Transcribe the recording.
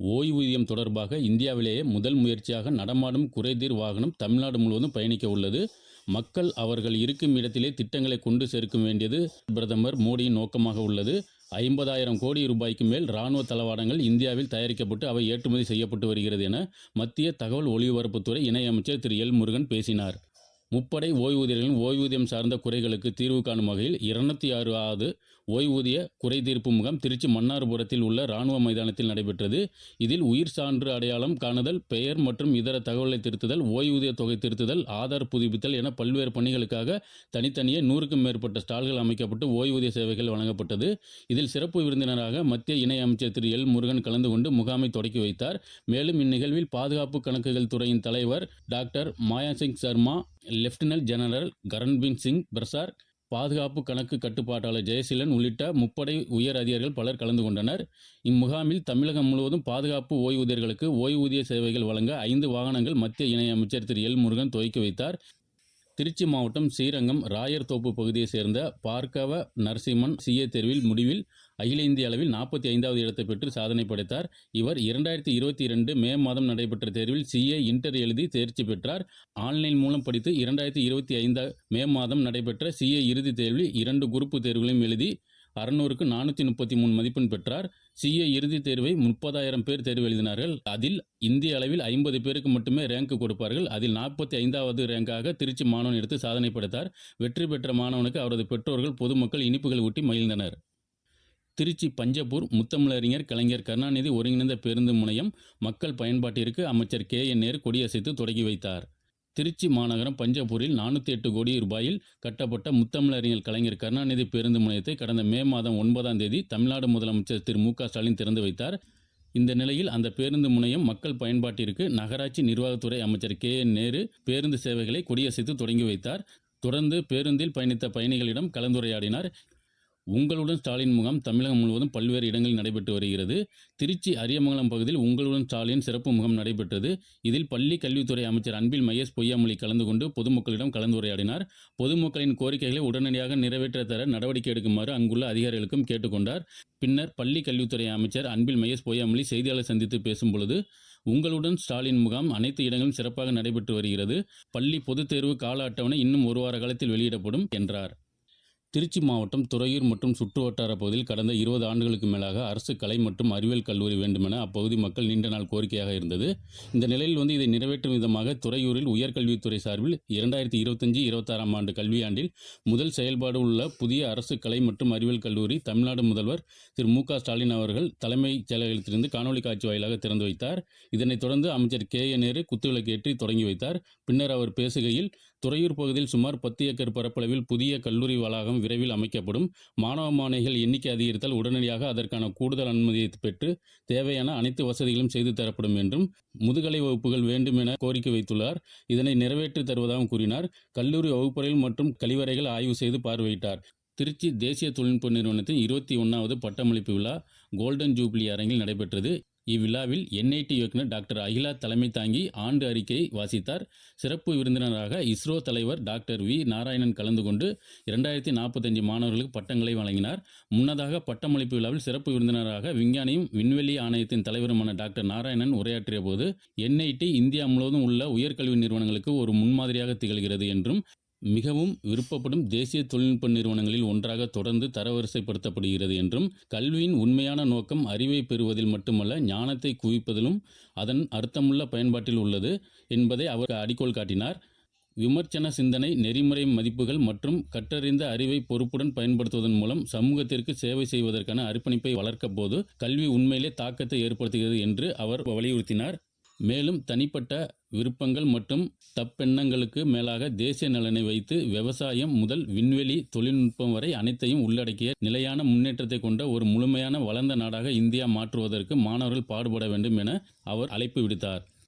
ஓய்வூதியம் தொடர்பாக இந்தியாவிலேயே முதல் முயற்சியாக நடமாடும் குறைதீர் வாகனம் தமிழ்நாடு முழுவதும் பயணிக்க உள்ளது. மக்கள் அவர்கள் இருக்கும் இடத்திலே திட்டங்களை கொண்டு சேர்க்க வேண்டியது பிரதமர் மோடியின் நோக்கமாக உள்ளது. ஐம்பதாயிரம் கோடி ரூபாய்க்கு மேல் ராணுவ தளவாடங்கள் இந்தியாவில் தயாரிக்கப்பட்டு அவை ஏற்றுமதி செய்யப்பட்டு வருகிறது என மத்திய தகவல் ஒலிபரப்புத்துறை இணையமைச்சர் திரு எல் முருகன் பேசினார். முப்படை ஓய்வூதியர்களின் ஓய்வூதியம் சார்ந்த குறைகளுக்கு தீர்வு காணும் வகையில் இருநூத்தி ஆறாவது ஓய்வூதிய குறைதீர்ப்பு முகாம் திருச்சி மன்னார்புரத்தில் உள்ள ராணுவ மைதானத்தில் நடைபெற்றது. இதில் உயிர் சான்று அடையாளம் காணுதல் பெயர் மற்றும் இதர தகவலை திருத்துதல் ஓய்வூதிய தொகை திருத்துதல் ஆதார் புதுப்பித்தல் என பல்வேறு பணிகளுக்காக தனித்தனியே நூறுக்கும் மேற்பட்ட ஸ்டால்கள் அமைக்கப்பட்டு ஓய்வூதிய சேவைகள் வழங்கப்பட்டது. இதில் சிறப்பு விருந்தினராக மத்திய இணை அமைச்சர் திரு எல் முருகன் கலந்து கொண்டு முகாமை தொடக்கி வைத்தார். மேலும் இந்நிகழ்வில் பாதுகாப்பு கணக்குகள் துறையின் தலைவர் doctor Maya Singh Sharma lieutenant general Karanbir Singh Prasar பாதுகாப்பு கணக்கு கட்டுப்பாட்டாளர் ஜெயசீலன் உள்ளிட்ட முப்படை உயர் அதிகாரிகள் பலர் கலந்து கொண்டனர். இம்முகாமில் தமிழகம் முழுவதும் பாதுகாப்பு ஓய்வூதியர்களுக்கு ஓய்வூதிய சேவைகள் வழங்க ஐந்து வாகனங்கள் மத்திய இணையமைச்சர் திரு எல் முருகன் துவக்கி வைத்தார். திருச்சி மாவட்டம் ஸ்ரீரங்கம் ராயர் தோப்பு பகுதியைச் சேர்ந்த பார்க்கவ நரசிம்மன் சிஏ தேர்வில் முடிவில் அகில இந்திய அளவில் நாற்பத்தி ஐந்தாவது இடத்தை பெற்று சாதனை படைத்தார். இவர் இரண்டாயிரத்தி இருபத்தி இரண்டு மே மாதம் நடைபெற்ற தேர்வில் சிஏ இன்டர் எழுதி தேர்ச்சி பெற்றார். ஆன்லைன் மூலம் படித்து இரண்டாயிரத்தி இருபத்தி ஐந்து மே மாதம் நடைபெற்ற சிஏ இறுதித் தேர்வில் இரண்டு குரூப் தேர்வுகளையும் எழுதி அறுநூறுக்கு நானூற்றி முப்பத்தி மூணு மதிப்பெண் பெற்றார். சிஏ இறுதித் தேர்வை முப்பதாயிரம் பேர் தேர்வு எழுதினார்கள். அதில் இந்திய அளவில் ஐம்பது பேருக்கு மட்டுமே ரேங்க் கொடுப்பார்கள். அதில் நாற்பத்தி ஐந்தாவது ரேங்காக திருச்சி மாணவன் எடுத்து சாதனை படைத்தார். வெற்றி பெற்ற மாணவனுக்கு அவரது பெற்றோர்கள் பொதுமக்கள் இனிப்புகள் ஊட்டி மகிழ்ந்தனர். திருச்சி பஞ்சப்பூர் முத்தமிழறிஞர் கலைஞர் கருணாநிதி ஒருங்கிணைந்த பேருந்து முனையம் மக்கள் பயன்பாட்டிற்கு அமைச்சர் கே என் நேரு கொடியசைத்து தொடங்கி வைத்தார். திருச்சி மாநகரம் பஞ்சப்பூரில் நானூற்றி எட்டு கோடி ரூபாயில் கட்டப்பட்ட முத்தமிழறிஞர் கலைஞர் கருணாநிதி பேருந்து முனையத்தை கடந்த மே மாதம் ஒன்பதாம் தேதி தமிழ்நாடு முதலமைச்சர் திரு மு க ஸ்டாலின் திறந்து வைத்தார். இந்த நிலையில் அந்த பேருந்து முனையம் மக்கள் பயன்பாட்டிற்கு நகராட்சி நிர்வாகத்துறை அமைச்சர் கே என் நேரு பேருந்து சேவைகளை கொடியசைத்து தொடங்கி வைத்தார். தொடர்ந்து பேருந்தில் பயணித்த பயணிகளிடம் கலந்துரையாடினார். உங்களுடன் ஸ்டாலின் முகாம் தமிழகம் முழுவதும் பல்வேறு இடங்களில் நடைபெற்று வருகிறது. திருச்சி அரியமங்கலம் பகுதியில் உங்களுடன் ஸ்டாலின் சிறப்பு முகாம் நடைபெற்றது. இதில் பள்ளி கல்வித்துறை அமைச்சர் அன்பில் மகேஷ் பொய்யாமொழி கலந்து கொண்டு பொதுமக்களிடம் கலந்துரையாடினார். பொதுமக்களின் கோரிக்கைகளை உடனடியாக நிறைவேற்ற தர நடவடிக்கை எடுக்குமாறு அங்குள்ள அதிகாரிகளுக்கும் கேட்டுக்கொண்டார். பின்னர் பள்ளி கல்வித்துறை அமைச்சர் அன்பில் மகேஷ் பொய்யாமொழி செய்தியாளர் சந்தித்து பேசும் பொழுது உங்களுடன் ஸ்டாலின் முகாம் அனைத்து இடங்களும் சிறப்பாக நடைபெற்று வருகிறது. பள்ளி பொதுத் தேர்வு கால அட்டவணை இன்னும் ஒரு வார காலத்தில் வெளியிடப்படும் என்றார். திருச்சி மாவட்டம் துறையூர் மற்றும் சுற்றுவட்டார பகுதியில் கடந்த இருபது ஆண்டுகளுக்கு மேலாக அரசு கலை மற்றும் அறிவியல் கல்லூரி வேண்டுமென அப்பகுதி மக்கள் நீண்ட நாள் கோரிக்கையாக இருந்தது. இந்த நிலையில் வந்து இதை நிறைவேற்றும் விதமாக துறையூரில் உயர்கல்வித்துறை சார்பில் இரண்டாயிரத்தி இருபத்தஞ்சு இருபத்தாறாம் ஆண்டு கல்வியாண்டில் முதல் செயல்பாடு உள்ள புதிய அரசு கலை மற்றும் அறிவியல் கல்லூரி தமிழ்நாடு முதல்வர் திரு மு க ஸ்டாலின் அவர்கள் தலைமைச் செயலகத்திலிருந்து காணொலி காட்சி வாயிலாக திறந்து வைத்தார். இதனைத் தொடர்ந்து அமைச்சர் கே என் நேரு குத்துவிளக்கேற்றி தொடங்கி வைத்தார். பின்னர் அவர் பேசுகையில் துறையூர் பகுதியில் சுமார் பத்து ஏக்கர் பரப்பளவில் புதிய கல்லூரி வளாகம் விரைவில் அமைக்கப்படும். மாணவ மாணவிகள் எண்ணிக்கை அதிகரித்தால் உடனடியாக அதற்கான கூடுதல் அனுமதியை பெற்று தேவையான அனைத்து வசதிகளும் செய்து தரப்படும் என்றும் முதுகலை வகுப்புகள் வேண்டும் என கோரிக்கை வைத்துள்ளார். இதனை நிறைவேற்றி தருவதாகவும் கூறினார். கல்லூரி வகுப்பறைகள் மற்றும் கழிவறைகள் ஆய்வு செய்து பார்வையிட்டார். திருச்சி தேசிய தொழில்நுட்ப நிறுவனத்தின் இருபத்தி ஒன்றாவது பட்டமளிப்பு விழா கோல்டன் ஜூப்ளி அரங்கில் நடைபெற்றது. இவ்விழாவில் என்ஐடி இயக்குநர் டாக்டர் அகிலா தலைமை தாங்கி ஆண்டு அறிக்கையை வாசித்தார். சிறப்பு விருந்தினராக இஸ்ரோ தலைவர் டாக்டர் வி. நாராயணன் கலந்து கொண்டு இரண்டாயிரத்தி நாற்பத்தஞ்சு மாணவர்களுக்கு பட்டங்களை வழங்கினார். முன்னதாக பட்டமளிப்பு விழாவில் சிறப்பு விருந்தினராக விஞ்ஞானியும் விண்வெளி ஆணையத்தின் தலைவருமான டாக்டர் நாராயணன் உரையாற்றிய போது என்ஐடி இந்தியா முழுவதும் உள்ள உயர்கல்வி நிறுவனங்களுக்கு ஒரு முன்மாதிரியாக திகழ்கிறது என்றும் மிகவும் விருப்பப்படும் தேசிய தொழில்நுட்ப நிறுவனங்களில் ஒன்றாக தொடர்ந்து தரவரிசைப்படுத்தப்படுகிறது என்றும் கல்வியின் உண்மையான நோக்கம் அறிவை பெறுவதில் மட்டுமல்ல ஞானத்தை குவிப்பதிலும் அதன் அர்த்தமுள்ள பயன்பாட்டில் உள்ளது என்பதை அவர் அடிக்கோள் காட்டினார். விமர்சன சிந்தனை நெறிமுறை மதிப்புகள் மற்றும் கற்றறிந்த அறிவை பொறுப்புடன் பயன்படுத்துவதன் மூலம் சமூகத்திற்கு சேவை செய்வதற்கான அர்ப்பணிப்பை வளர்க்க போது கல்வி உண்மையிலே தாக்கத்தை ஏற்படுத்துகிறது என்று அவர் வலியுறுத்தினார். மேலும் தனிப்பட்ட விருப்பங்கள் மற்றும் தப்பெண்ணங்களுக்கு மேலாக தேசிய நலனை வைத்து விவசாயம் முதல் விண்வெளி தொழில்நுட்பம் வரை அனைத்தையும் உள்ளடக்கிய நிலையான முன்னேற்றத்தை கொண்ட ஒரு முழுமையான வளர்ந்த நாடாக இந்தியா மாற்றுவதற்கு மாணவர்கள் பாடுபட வேண்டும் என அவர் அழைப்பு விடுத்தார்.